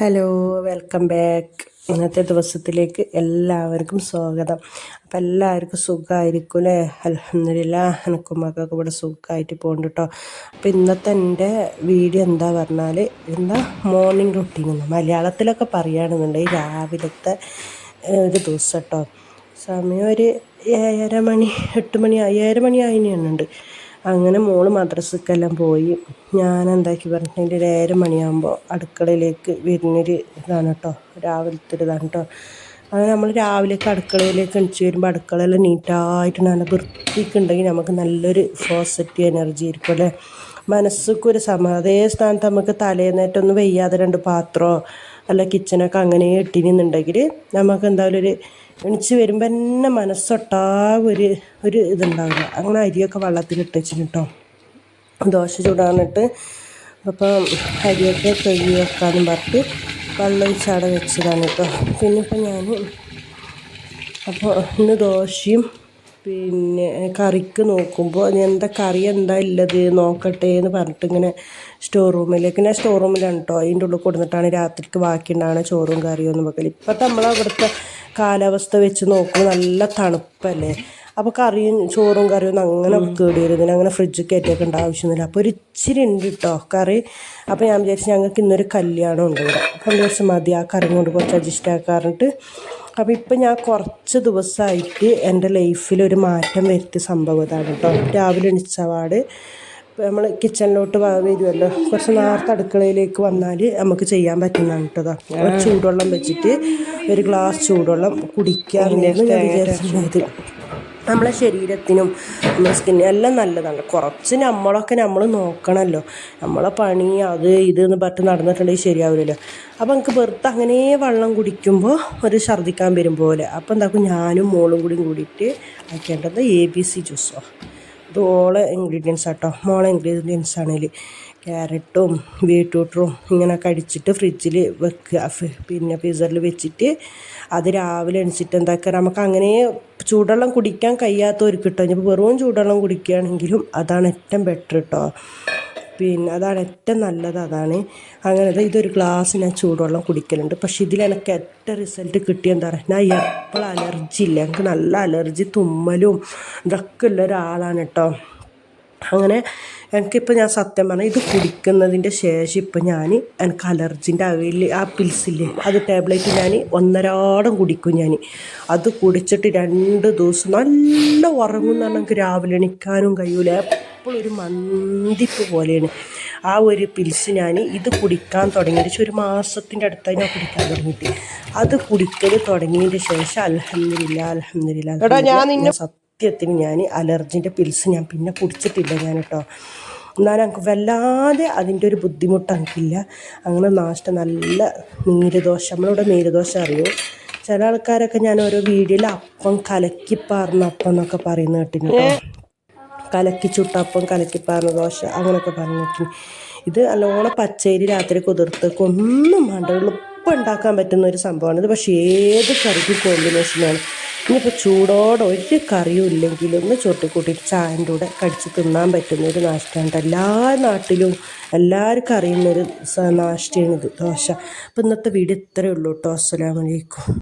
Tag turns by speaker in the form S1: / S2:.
S1: Hello welcome back. ഇന്നത്തെ ദിവസത്തിലേക്ക് എല്ലാവർക്കും സ്വാഗതം. അപ്പം എല്ലാവർക്കും സുഖമായിരിക്കും അല്ലേ അലഹമില്ല എനിക്കും മക്കൾക്ക് ഇവിടെ സുഖമായിട്ട് പോകുന്നുണ്ട് കേട്ടോ അപ്പം ഇന്നത്തെ എന്റെ വീഡിയോ എന്താ പറഞ്ഞാൽ എന്താ മോർണിംഗ് റുട്ടീൻ മലയാളത്തിലൊക്കെ പറയുകയാണെന്നുണ്ടെങ്കിൽ രാവിലത്തെ ഒരു ദിവസം കേട്ടോ സമയം ഒരു ഏഴര മണി എട്ട് മണി ഏഴര മണി ആയിനുണ്ട് അങ്ങനെ മോൾ മദ്രസക്കെല്ലാം പോയി. ഞാൻ എന്താക്കി പറഞ്ഞിട്ടുണ്ടെങ്കിൽ ഒരു ഏഴര മണിയാകുമ്പോൾ അടുക്കളയിലേക്ക് വരുന്നൊരു ഇതാണ് കേട്ടോ രാവിലത്തെ ഒരു ഇതാണ് കേട്ടോ അങ്ങനെ നമ്മൾ രാവിലെയൊക്കെ അടുക്കളയിലേക്ക് എണിച്ച് വരുമ്പോൾ അടുക്കളയെല്ലാം നീറ്റായിട്ട് നല്ല വൃത്തിക്കുണ്ടെങ്കിൽ നമുക്ക് നല്ലൊരു പോസിറ്റീവ് എനർജി ആയിരിക്കും അല്ലേ? മനസ്സൊക്കെ ഒരു സമ അതേ സ്ഥാനത്ത് നമുക്ക് തലേന്നേറ്റൊന്നും വെയ്യാതെ രണ്ട് പാത്രമോ അല്ല കിച്ചനൊക്കെ അങ്ങനെ ഇട്ടിരുന്നുണ്ടെങ്കിൽ നമുക്ക് എന്തായാലും ഒരു എണിച്ച് വരുമ്പോൾ തന്നെ മനസ്സൊട്ടാകെ ഒരു ഒരു ഇതുണ്ടാവില്ല. അങ്ങനെ അരിയൊക്കെ വെള്ളത്തിലിട്ട് വെച്ചിന് കേട്ടോ ദോശ ചൂടാനിട്ട് അപ്പം അരിയൊക്കെ കഴുകി വെക്കാനും പറഞ്ഞിട്ട് വെള്ളം ഒഴിച്ചവിടെ വെച്ചതാണ് കേട്ടോ. പിന്നെ ഇപ്പം ഞാൻ അപ്പോൾ ഇന്ന് ദോശയും പിന്നെ കറിക്ക് നോക്കുമ്പോൾ എന്താ കറി എന്താ ഉള്ളത് നോക്കട്ടെ എന്ന് പറഞ്ഞിട്ട് ഇങ്ങനെ സ്റ്റോർ റൂമിലേക്ക് ഞാൻ സ്റ്റോർ റൂമിലാണ് കേട്ടോ അതിന്റെ ഉള്ളിൽ കൊടുത്തിട്ടാണ് രാത്രിക്ക് ബാക്കി ഉണ്ടാകുന്ന ചോറും കറിയും ഒന്നും വെക്കൽ ഇപ്പോഴത്തെ നമ്മളവിടുത്തെ കാലാവസ്ഥ വെച്ച് നോക്കുമ്പോൾ നല്ല തണുപ്പല്ലേ? അപ്പോൾ കറിയും ചോറും കറിയും ഒന്നും അങ്ങനെ കേടി വരുന്നില്ല അങ്ങനെ ഫ്രിഡ്ജ് കയറ്റിയൊക്കെ ആവശ്യമൊന്നുമില്ല. അപ്പോൾ ഒരു ഇച്ചിരി ഉണ്ട് കേട്ടോ കറി. അപ്പോൾ ഞാൻ വിചാരിച്ചു ഞങ്ങൾക്ക് ഇന്നൊരു കല്യാണം ഉണ്ട് ഇവിടെ. അപ്പോൾ ദിവസം മതി ആ കറി കൊണ്ട് കുറച്ച് അഡ്ജസ്റ്റ് ആക്കാറുണ്ട്. അപ്പോൾ ഇപ്പം ഞാൻ കുറച്ച് ദിവസമായിട്ട് എന്റെ ലൈഫിൽ ഒരു മാറ്റം വരുത്തിയ സംഭവം ഇതാണ് കേട്ടോ രാവിലെ എണിച്ചപാട് നമ്മൾ കിച്ചണിലോട്ട് വരുമല്ലോ കുറച്ച് നേരത്തെ അടുക്കളയിലേക്ക് വന്നാൽ നമുക്ക് ചെയ്യാൻ പറ്റുന്നതാണ് കേട്ടോ ചൂടുവെള്ളം വെച്ചിട്ട് ഒരു ഗ്ലാസ് ചൂടുവെള്ളം കുടിക്കാൻ ഞാൻ വിചാരിച്ചിട്ടുള്ളത് നമ്മളെ ശരീരത്തിനും നമ്മുടെ സ്കിന്നിനും എല്ലാം നല്ലതാണ്. കുറച്ച് നമ്മളൊക്കെ നമ്മൾ നോക്കണമല്ലോ നമ്മളെ പണി അത് ഇത് എന്ന് പറഞ്ഞിട്ട് നടന്നിട്ടുണ്ടെങ്കിൽ ശരിയാവില്ലല്ലോ. അപ്പോൾ എനിക്ക് വെറുതെ അങ്ങനെ വെള്ളം കുടിക്കുമ്പോൾ ഒരു ഛർദ്ദിക്കാൻ വരും പോലെ. അപ്പോൾ എന്താക്കും ഞാനും മോളും കൂടി കൂടിയിട്ട് ആക്കേണ്ടത് എ ബി സി ജ്യൂസോ ഇത് ഓളെ ഇൻഗ്രീഡിയൻസ് ആട്ടോ മോളെ ഇൻഗ്രീഡിയൻസ് ആണെങ്കിൽ ക്യാരറ്റും ബീട്രൂട്ടും ഇങ്ങനെ കടിച്ചിട്ട് ഫ്രിഡ്ജിൽ വെക്കുക. പിന്നെ ഫ്രീസറിൽ വെച്ചിട്ട് അത് രാവിലെ എണിച്ചിട്ട് എന്താക്കുക? നമുക്ക് അങ്ങനെ ചൂടുവെള്ളം കുടിക്കാൻ കഴിയാത്ത ഒരു കിട്ടും ഇനിയിപ്പോൾ വെറും ചൂടുവെള്ളം കുടിക്കുകയാണെങ്കിലും അതാണ് ഏറ്റവും ബെറ്റർ കേട്ടോ പിന്നെ അതാണ് ഏറ്റവും നല്ലത് അതാണ്. അങ്ങനെ ഇതൊരു ഗ്ലാസ് ഞാൻ ചൂടുവെള്ളം കുടിക്കലുണ്ട്. പക്ഷേ ഇതിൽ എനിക്ക് ഏറ്റവും റിസൾട്ട് കിട്ടിയ എന്താ പറയുക ഞാൻ എപ്പോഴും അലർജി ഇല്ല. എനിക്ക് നല്ല അലർജി തുമ്മലും ഇതൊക്കെ ഉള്ള ഒരാളാണ് കേട്ടോ അങ്ങനെ എനിക്കിപ്പോൾ ഞാൻ സത്യം പറഞ്ഞാൽ ഇത് കുടിക്കുന്നതിന്റെ ശേഷം ഇപ്പം ഞാൻ എനിക്ക് അലർജിന്റെ അവയിൽ ആ പിൽസില്ലേ അത് ടാബ്ലറ്റ് ഞാൻ ഒന്നരാടം കുടിക്കും ഞാൻ അത് കുടിച്ചിട്ട് രണ്ട് ദിവസം നല്ല ഉറങ്ങുന്ന എനിക്ക് രാവിലെ എണിക്കാനും കഴിയൂല. എപ്പോഴും ഒരു മന്തിപ്പ് പോലെയാണ്. ആ ഒരു പിൽസ് ഞാൻ ഇത് കുടിക്കാൻ തുടങ്ങിയിട്ട് ഒരു മാസത്തിന്റെ അടുത്തായി ഞാൻ കുടിക്കാൻ തുടങ്ങിയിട്ട്. അത് കുടിക്കൽ തുടങ്ങിയതിന്റെ ശേഷം അലഹമില്ല അലഹമില്ല ഞാൻ സത്യത്തിന് ഞാൻ അലർജിന്റെ പിൽസ് ഞാൻ പിന്നെ കുടിച്ചിട്ടില്ല ഞാൻ കേട്ടോ എന്നാലും എനിക്ക് വല്ലാതെ അതിന്റെ ഒരു ബുദ്ധിമുട്ട് എനിക്കില്ല അങ്ങനെ നാഷ്ടം നല്ല നീരുദോശ നമ്മളിവിടെ നീരുദോശ അറിയൂ? ചില ആൾക്കാരൊക്കെ ഞാൻ ഓരോ വീഡിയോയിൽ അപ്പം കലക്കി പാർന്ന അപ്പം എന്നൊക്കെ പറയുന്ന കേട്ടിരുന്നു കലക്കി ചുട്ടപ്പം കലക്കി പാർന്ന ദോശ അങ്ങനെയൊക്കെ പറഞ്ഞു ഇത് നല്ലോണം പച്ചരി രാത്രി കുതിർത്ത് ഒന്നും വേണ്ട. എളുപ്പം ഉണ്ടാക്കാൻ പറ്റുന്ന ഒരു സംഭവമാണ്. ഇത് പക്ഷേ ഏത് കറിക്ക് കോമ്പിനേഷനാണ് ഇനിയിപ്പോൾ ചൂടോടെ ഒരു കറിയും ഇല്ലെങ്കിലും ഒന്ന് ചൊട്ടിക്കൂട്ടിയിട്ട് ചായന്റെ കൂടെ കടിച്ച് തിന്നാൻ പറ്റുന്ന ഒരു നാഷ്ടമാണ് എല്ലാ നാട്ടിലും എല്ലാവർക്കും അറിയുന്നൊരു നാഷ്ടയാണ് ഇത്. ദോശ. അപ്പോൾ ഇന്നത്തെ വീഡിയോ ഇത്രയേ ഉള്ളൂ കേട്ടോ അസ്സലാമലൈക്കും